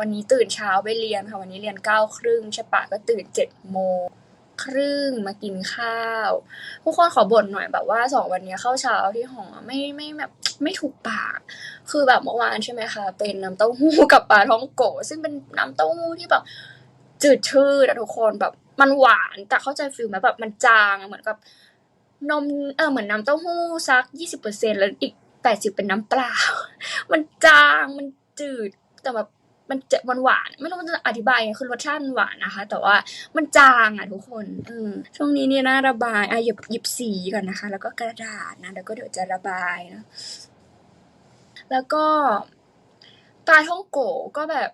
วันนี้ตื่นเช้าไปเรียนค่ะ วันนี้เรียนเก้าครึ่งใช่ปะก็ตื่นเจ็ดโมงครึ่งมากินข้าวทุกคนขอบ่นหน่อยแบบว่าสองวันนี้ยข้าวเช้าที่หอไม่ไม่แบบไม่ถูกปาก คือแบบเมื่อวานใช่ไหมคะ เป็นน้ำเต้าหู้กับปลาท่องโกซึ่งเป็นน้ำเต้าหู้ที่แบบจืดชืดอะทุกคนแบบมันหวานแต่เข้าใจฟิลไหมแบบมันจางเหมือนกับนมเออเหมือนน้ำเต้าหู้สักยี่สิบเปอร์เซ็นแล้วอีกแปดสิบเป็นน้ำเปล่า มันจางมันจืดแต่แบบ มันจะมันหวานไม่รู้มันจะอธิบายยังไงคือรสชาติหวานนะคะ แต่ว่ามันจางอะทุกคนเออช่วงนี้เนี่ยน่าระบายอะหยิบหยิบสีก่อนนะคะ แล้วก็กระดาษนะแล้วก็เดี๋ยวจะระบายนะแล้วก็ปลาท่องโกก็แบบ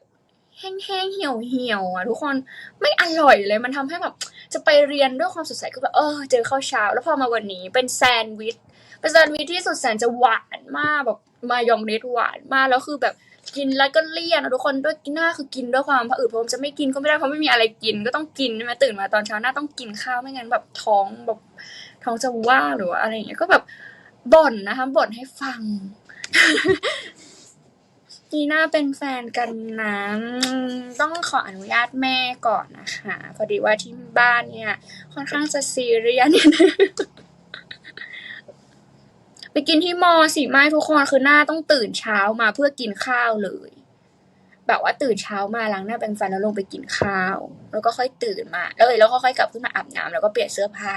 แห้งๆเหี่ยวเหี่ยวอะทุกคนไม่อร่อยเลยมันทำให้แบบจะไปเรียนด้วยความสดใสคือแบบเออเจอข้าวเช้า แล้วพอมาวันนี้เป็นแซนด์วิชเป็นแซนด์วิชที่สุดแสนจะหวานมากแบบมายองเนสหวานมากแล้วคือแบบ กินแล้วก็เลี่ยนอะทุกคนด้วยกินหน้าคือกินด้วยความผะอืดเพราะผมจะไม่กินก็ไม่ได้เพราะไม่มีอะไรกินก็ต้องกินใช่ไหมตื่นมาตอนเช้าหน้าต้องกินข้าวไม่งั้นแบบท้องแบบท้องจะว่างหรือว่าอะไรอย่างเงี้ยก็แบบบ่นนะคะบ่นให้ฟังนีน่าเป็นแฟนกันนะต้องขออนุญาตแม่ก่อนนะคะ พอดีว่าที่บ้านเนี่ย ค่อนข้างจะซีเรียสนิดนึง ไปกินที่มอสิไม่ทุกคนคือหน้าต้องตื่นเช้ามาเพื่อกินข้าวเลย แบบว่าตื่นเช้ามาล้างหน้าแปรงฟันแล้วลงไปกินข้าว แล้วก็ค่อยตื่นมาแล้วเลยแล้วก็ค่อยกลับขึ้นมาอาบน้ำแล้วก็เปลี่ยนเสื้อผ้า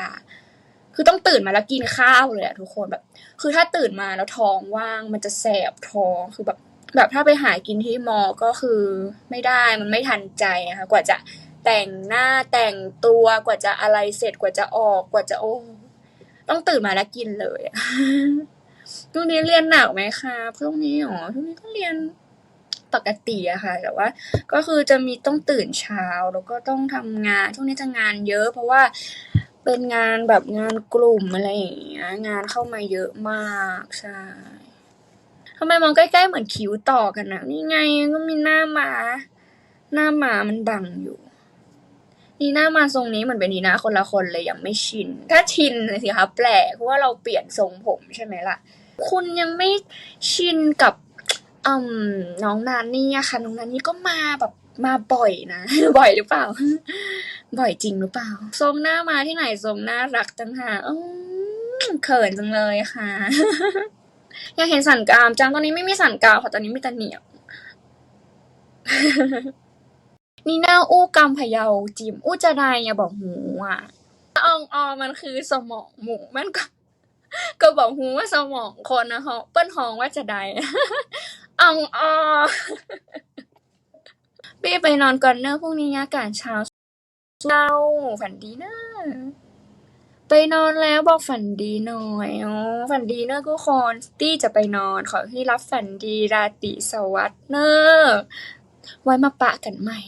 คือต้องตื่นมาแล้วกินข้าวเลยอะทุกคนแบบ คือถ้าตื่นมาแล้วท้องว่างมันจะแสบท้องคือแบบแบบถ้าไปหากินที่มอ ก็คือไม่ได้มันไม่ทันใจนะคะกว่าจะแต่งหน้าแต่งตัวกว่าจะอะไรเสร็จกว่าจะออกกว่าจะโอ้ ต้องตื่นมาแล้วกินเลยอะช่งนี้เรียนหนักไหมคะช่วงนี้อ๋อช่วงนี้ก็เรียนปกติอะค่ะ แต่ว่าก็คือจะมีต้องตื่นเช้าแล้วก็ต้องทำงาน ช่วงนี้จะงานเยอะ เพราะว่าเป็นงานแบบงานกลุ่มอะไรอย่างเงี้ยงานเข้ามาเยอะมากใช่ทำไมมองใกล้ๆเหมือนคิ้วต่อกันนะนี่ไงก็มีหน้าหมา หน้าหมามันบังอยู่ นี่หน้ามาทรงนี้เหมือนเป็นนีน่าคนละคนเลยยังไม่ชิน ถ้าชินเลยสิคะแปลกเพราะว่าเราเปลี่ยนทรงผมใช่ไหมล่ะ คุณยังไม่ชินกับอืมน้องนานนี่อะค่ะ น้องนานนี่ก็มาแบบมาบ่อยนะ บ่อยหรือเปล่า บ่อยจริงหรือเปล่า ทรงหน้ามาที่ไหนทรงหน่ารักจังค่ะเขินจังเลยค่ะ อยากเห็นสันกรามจังตอนนี้ไม่มีสันกรามค่ะตอนนี้มีแต่เหนียว นี่หน้าอู้กำพะเยา จิมอู้จะได้อย่าบอกหูอะอองออมันคือสมองหมูมันก็ ก็บอกหูว่าสมองคนนะฮะเปิ้นห้องว่าจะได้อองออพี่ไปนอนก่อนเนอะพรุ่งนี้อากาศเช้าเช้าฝันดีเนอะไปนอนแล้วบอกฝันดีหน่อยอ๋อฝันดีเนอะทุกคนตี้จะไปนอนขอให้รับฝันดีราตรีสวัสดิ์เนอะไว้มาปะกันใหม่